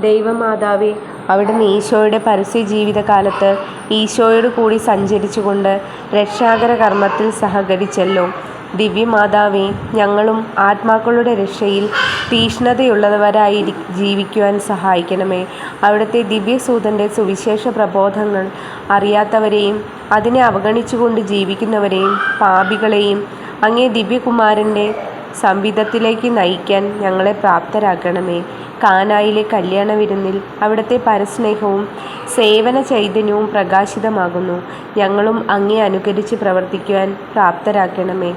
ദൈവമാതാവേ അവിടുന്ന് ഈശോയുടെ പരസ്യ ജീവിതകാലത്ത് ഈശോയോട് കൂടി സഞ്ചരിച്ചുകൊണ്ട് രക്ഷാകര കർമ്മത്തിൽ സഹകരിച്ചല്ലോ. ദിവ്യമാതാവേ ഞങ്ങളും ആത്മാക്കളുടെ രക്ഷയിൽ തീഷ്ണതയുള്ളവരായി ജീവിക്കുവാൻ സഹായിക്കണമേ. അവിടുത്തെ ദിവ്യസൂതന്റെ സുവിശേഷ പ്രബോധങ്ങൾ അറിയാത്തവരെയും അതിനെ അവഗണിച്ചുകൊണ്ട് ജീവിക്കുന്നവരെയും പാപികളെയും അങ്ങേ ദിവ്യകുമാരന്റെ സംവിധത്തിലേക്ക് നയിക്കാൻ ഞങ്ങളെ പ്രാപ്തരാക്കണമേ. കാനായിലെ കല്യാണ വിരുന്നിൽ അവിടുത്തെ പരസ്നേഹവും സേവന ചൈതന്യവും പ്രകാശിതമാകുന്നു. ഞങ്ങളും അങ്ങേ അനുകരിച്ച് പ്രവർത്തിക്കുവാൻ പ്രാപ്തരാക്കണമേ.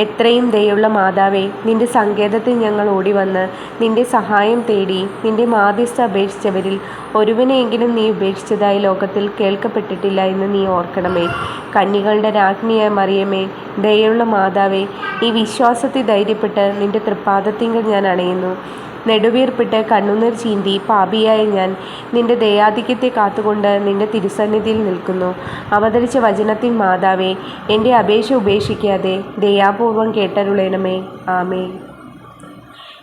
എത്രയും ദയുള്ള മാതാവേ നിന്റെ സങ്കേതത്തിൽ ഞങ്ങൾ ഓടിവന്ന് നിന്റെ സഹായം തേടി നിന്റെ മാധ്യസ്ഥ അപേക്ഷിച്ചവരിൽ ഒരുവനെയെങ്കിലും നീ ഉപേക്ഷിച്ചതായി ലോകത്തിൽ കേൾക്കപ്പെട്ടിട്ടില്ല എന്ന് നീ ഓർക്കണമേ. കന്നികളുടെ രാജ്ഞിയായ മറിയമേ ദയുള്ള മാതാവേ ഈ വിശ്വാസത്തിൽ ധൈര്യപ്പെട്ട് നിന്റെ തൃപ്പാദത്തിങ്കൽ ഞാൻ അണയുന്നു. നെടുവീർപ്പിട്ട് കണ്ണുനീർ ചീന്തി പാപിയായ ഞാൻ നിന്റെ ദയാധിക്യത്തെ കാത്തുകൊണ്ട് നിന്റെ തിരുസന്നിധിയിൽ നിൽക്കുന്നു. അവതരിച്ച വചനത്തിൻ മാതാവേ എന്റെ അപേക്ഷ ഉപേക്ഷിക്കാതെ ദയാപൂർവം കേട്ടരുളേണമേ. ആമേ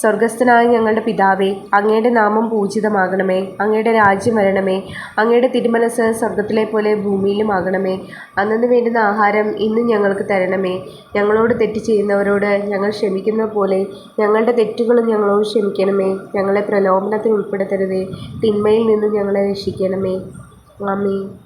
സ്വർഗസ്ഥനായ ഞങ്ങളുടെ പിതാവേ അങ്ങയുടെ നാമം പൂജിതമാകണമേ അങ്ങയുടെ രാജ്യം വരണമേ അങ്ങയുടെ തിരുമനസ് സ്വർഗത്തിലെ പോലെ ഭൂമിയിലും ആകണമേ. അന്നു വേണ്ടുന്ന ആഹാരം ഇന്ന് ഞങ്ങൾക്ക് തരണമേ. ഞങ്ങളോട് തെറ്റ് ചെയ്യുന്നവരോട് ഞങ്ങൾ ക്ഷമിക്കുന്ന പോലെ ഞങ്ങളുടെ തെറ്റുകളും ഞങ്ങളോട് ക്ഷമിക്കണമേ. ഞങ്ങളെ പ്രലോഭനത്തിൽ ഉൾപ്പെടുത്തരുതേ. തിന്മയിൽ നിന്ന് ഞങ്ങളെ രക്ഷിക്കണമേ. ആമേ